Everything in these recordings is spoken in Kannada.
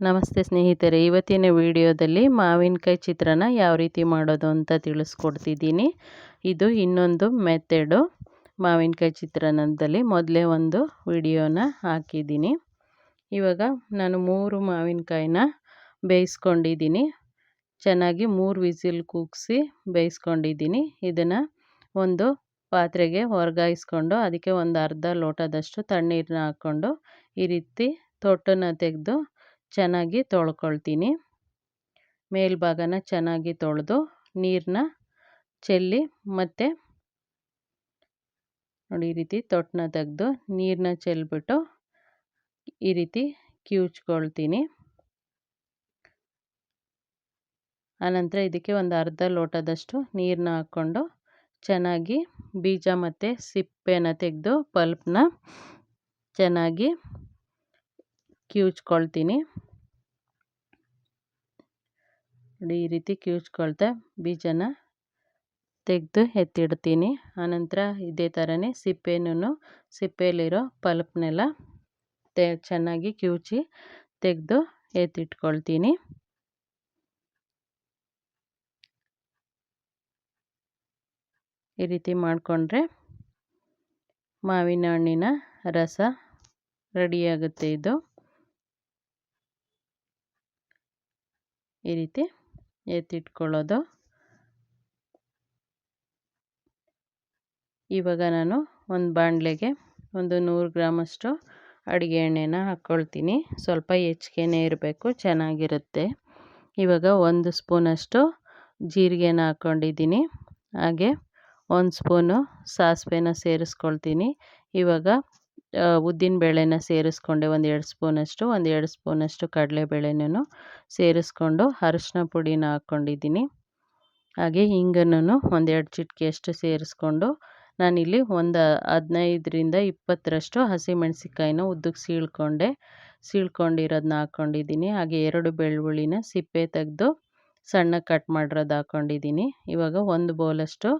ನಮಸ್ತೆ ಸ್ನೇಹಿತರೆ, ಇವತ್ತಿನ ವಿಡಿಯೋದಲ್ಲಿ ಮಾವಿನಕಾಯಿ ಚಿತ್ರಾನ್ನ ಯಾವ ರೀತಿ ಮಾಡೋದು ಅಂತ ತಿಳಿಸ್ಕೊಡ್ತಿದ್ದೀನಿ. ಇದು ಇನ್ನೊಂದು ಮೆಥಡು ಮಾವಿನಕಾಯಿ ಚಿತ್ರಾನ್ನದಲ್ಲಿ ಮೊದಲೇ ಒಂದು ವಿಡಿಯೋನ ಹಾಕಿದ್ದೀನಿ. ಇವಾಗ ನಾನು ಮೂರು ಮಾವಿನಕಾಯಿನ ಬೇಯಿಸ್ಕೊಂಡಿದ್ದೀನಿ. ಚೆನ್ನಾಗಿ ಮೂರು ವಿಸಿಲ್ ಕೂಗಿಸಿ ಬೇಯಿಸ್ಕೊಂಡಿದ್ದೀನಿ. ಇದನ್ನು ಒಂದು ಪಾತ್ರೆಗೆ ವರ್ಗಾಯಿಸ್ಕೊಂಡು ಅದಕ್ಕೆ ಒಂದು ಅರ್ಧ ಲೋಟದಷ್ಟು ತಣ್ಣೀರನ್ನ ಹಾಕ್ಕೊಂಡು ಈ ರೀತಿ ತೊಟ್ಟನ್ನು ತೆಗೆದು ಚೆನ್ನಾಗಿ ತೊಳ್ಕೊಳ್ತೀನಿ. ಮೇಲ್ಭಾಗನ ಚೆನ್ನಾಗಿ ತೊಳೆದು ನೀರನ್ನ ಚೆಲ್ಲಿ ಮತ್ತು ನೋಡಿ ಈ ರೀತಿ ತೊಟ್ಟನ್ನ ತೆಗೆದು ನೀರನ್ನ ಚೆಲ್ಬಿಟ್ಟು ಈ ರೀತಿ ಕಿವುಚ್ಕೊಳ್ತೀನಿ. ಆನಂತರ ಇದಕ್ಕೆ ಒಂದು ಅರ್ಧ ಲೋಟದಷ್ಟು ನೀರನ್ನ ಹಾಕ್ಕೊಂಡು ಚೆನ್ನಾಗಿ ಬೀಜ ಮತ್ತು ಸಿಪ್ಪೆನ ತೆಗೆದು ಪಲ್ಪ್ನ ಚೆನ್ನಾಗಿ ಕಿವುಚ್ಕೊಳ್ತೀನಿ. ನೋಡಿ, ಈ ರೀತಿ ಕಿವುಚ್ಕೊಳ್ತಾ ಬೀಜನ ತೆಗೆದು ಎತ್ತಿಡ್ತೀನಿ. ಆನಂತರ ಇದೇ ಥರನೇ ಸಿಪ್ಪೆನೂ ಸಿಪ್ಪೆಯಲ್ಲಿರೋ ಪಲ್ಪ್ನೆಲ್ಲ ತೆ, ಚೆನ್ನಾಗಿ ಕಿವುಚಿ ತೆಗೆದು ಎತ್ತಿಟ್ಕೊಳ್ತೀನಿ. ಈ ರೀತಿ ಮಾಡಿಕೊಂಡ್ರೆ ಮಾವಿನ ಹಣ್ಣಿನ ರಸ ರೆಡಿಯಾಗುತ್ತೆ ಇದು. ಈ ರೀತಿ ಎತ್ತಿಟ್ಕೊಳ್ಳೋದು. ಇವಾಗ ನಾನು ಒಂದು ಬಾಣಲೆಗೆ ಒಂದು ನೂರು ಗ್ರಾಮಷ್ಟು ಅಡುಗೆ ಎಣ್ಣೆನ ಹಾಕ್ಕೊಳ್ತೀನಿ. ಸ್ವಲ್ಪ ಹೆಚ್ಚಿಗೆನೇ ಇರಬೇಕು, ಚೆನ್ನಾಗಿರುತ್ತೆ. ಇವಾಗ ಒಂದು ಸ್ಪೂನಷ್ಟು ಜೀರಿಗೆನ ಹಾಕ್ಕೊಂಡಿದ್ದೀನಿ. ಹಾಗೆ ಒಂದು ಸ್ಪೂನು ಸಾಸಿವೆನ ಸೇರಿಸ್ಕೊಳ್ತೀನಿ. ಇವಾಗ ಉದ್ದಿನಬೇಳೆನ ಸೇರಿಸ್ಕೊಂಡೆ ಒಂದು ಎರಡು ಸ್ಪೂನಷ್ಟು, ಒಂದು ಎರಡು ಸ್ಪೂನಷ್ಟು ಕಡಲೆಬೇಳೆನೂ ಸೇರಿಸ್ಕೊಂಡು ಅರಿಶಿನ ಪುಡಿನ ಹಾಕ್ಕೊಂಡಿದ್ದೀನಿ ಹಾಗೆ ಹಿಂಗನ್ನು ಒಂದೆರಡು ಚಿಟಿಕೆಯಷ್ಟು ಸೇರಿಸ್ಕೊಂಡು ನಾನಿಲ್ಲಿ ಒಂದು ಹದಿನೈದರಿಂದ ಇಪ್ಪತ್ತರಷ್ಟು ಹಸಿಮೆಣಸಿಕಾಯಿನ ಉದ್ದಕ್ಕೆ ಸೀಳ್ಕೊಂಡೆ. ಸೀಳ್ಕೊಂಡಿರೋದನ್ನ ಹಾಕ್ಕೊಂಡಿದ್ದೀನಿ ಹಾಗೆ ಎರಡು ಬೆಳ್ಳುಳ್ಳಿನ ಸಿಪ್ಪೆ ತೆಗೆದು ಸಣ್ಣ ಕಟ್ ಮಾಡಿರೋದು ಹಾಕ್ಕೊಂಡಿದ್ದೀನಿ ಇವಾಗ ಒಂದು ಬೌಲಷ್ಟು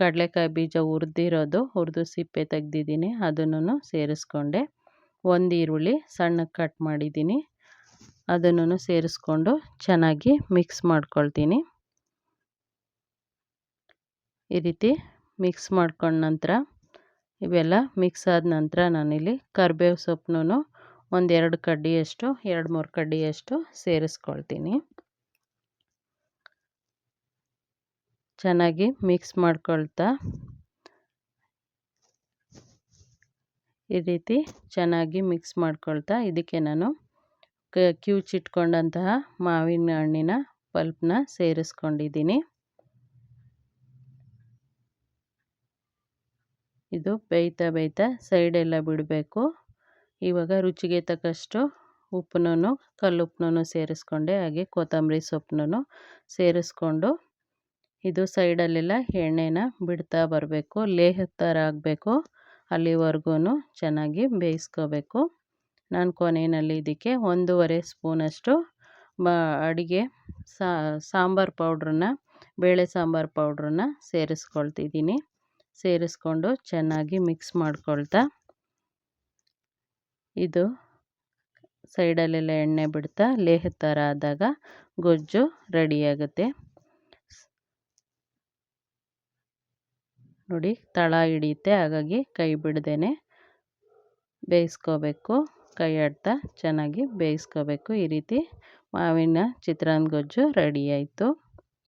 ಕಡಲೆಕಾಯಿ ಬೀಜ ಹುರಿದಿರೋದು, ಹುರಿದು ಸಿಪ್ಪೆ ತೆಗ್ದಿದ್ದೀನಿ ಅದನ್ನು ಸೇರಿಸ್ಕೊಂಡೆ. ಒಂದು ಈರುಳ್ಳಿ ಸಣ್ಣಗೆ ಕಟ್ ಮಾಡಿದ್ದೀನಿ ಅದನ್ನು ಸೇರಿಸ್ಕೊಂಡು ಚೆನ್ನಾಗಿ ಮಿಕ್ಸ್ ಮಾಡ್ಕೊಳ್ತೀನಿ. ಈ ರೀತಿ ಮಿಕ್ಸ್ ಮಾಡ್ಕೊಂಡ ನಂತರ, ಇವೆಲ್ಲ ಮಿಕ್ಸ್ ಆದ ನಂತರ ನಾನಿಲ್ಲಿ ಕರಿಬೇವು ಸೊಪ್ಪನ್ನೂ ಒಂದೆರಡು ಕಡ್ಡಿಯಷ್ಟು, ಎರಡು ಮೂರು ಕಡ್ಡಿಯಷ್ಟು ಸೇರಿಸ್ಕೊಳ್ತೀನಿ. ಚೆನ್ನಾಗಿ ಮಿಕ್ಸ್ ಮಾಡ್ಕೊಳ್ತಾ ಈ ರೀತಿ ಚೆನ್ನಾಗಿ ಮಿಕ್ಸ್ ಮಾಡ್ಕೊಳ್ತಾ ಇದಕ್ಕೆ ನಾನು ಕಿವುಚಿಟ್ಕೊಂಡಂತಹ ಮಾವಿನ ಹಣ್ಣಿನ ಪಲ್ಪ್ನ ಸೇರಿಸ್ಕೊಂಡಿದ್ದೀನಿ. ಇದು ಬೇಯ್ತಾ ಬೇಯ್ತಾ ಸೈಡೆಲ್ಲ ಬಿಡಬೇಕು. ಇವಾಗ ರುಚಿಗೆ ತಕ್ಕಷ್ಟು ಉಪ್ಪನ್ನು ಕಲ್ಲುಪ್ಪನ್ನೂ ಸೇರಿಸ್ಕೊಂಡೆ, ಹಾಗೆ ಕೊತ್ತಂಬರಿ ಸೊಪ್ಪನ್ನು ಸೇರಿಸ್ಕೊಂಡು ಇದು ಸೈಡಲ್ಲೆಲ್ಲ ಎಣ್ಣೆನ ಬಿಡ್ತಾ ಬರಬೇಕು ಲೇಹದ ಥರ ಆಗಬೇಕು ಅಲ್ಲಿವರೆಗೂ ಚೆನ್ನಾಗಿ ಬೇಯಿಸ್ಕೋಬೇಕು. ನಾನು ಕೊನೆಯಲ್ಲಿ ಇದಕ್ಕೆ ಒಂದೂವರೆ ಸ್ಪೂನಷ್ಟು ಬ, ಅಡುಗೆ ಸಾಂಬಾರು ಪೌಡ್ರನ್ನ, ಬೇಳೆ ಸಾಂಬಾರು ಪೌಡ್ರನ್ನ ಸೇರಿಸ್ಕೊಳ್ತಿದ್ದೀನಿ. ಸೇರಿಸ್ಕೊಂಡು ಚೆನ್ನಾಗಿ ಮಿಕ್ಸ್ ಮಾಡ್ಕೊಳ್ತಾ ಇದು ಸೈಡಲ್ಲೆಲ್ಲ ಎಣ್ಣೆ ಬಿಡ್ತಾ ಲೇಹದ ಥರ ಆದಾಗ ಗೊಜ್ಜು ರೆಡಿಯಾಗುತ್ತೆ ನೋಡಿ ತಳ ಹಿಡಿಯುತ್ತೆ, ಹಾಗಾಗಿ ಕೈ ಬಿಡ್ದೇ ಬೇಯಿಸ್ಕೋಬೇಕು. ಕೈ ಆಡ್ತಾ ಚೆನ್ನಾಗಿ ಬೇಯಿಸ್ಕೋಬೇಕು. ಈ ರೀತಿ ಮಾವಿನ ಚಿತ್ರಾನ್ನ ಗೊಜ್ಜು ರೆಡಿ ಆಯಿತು.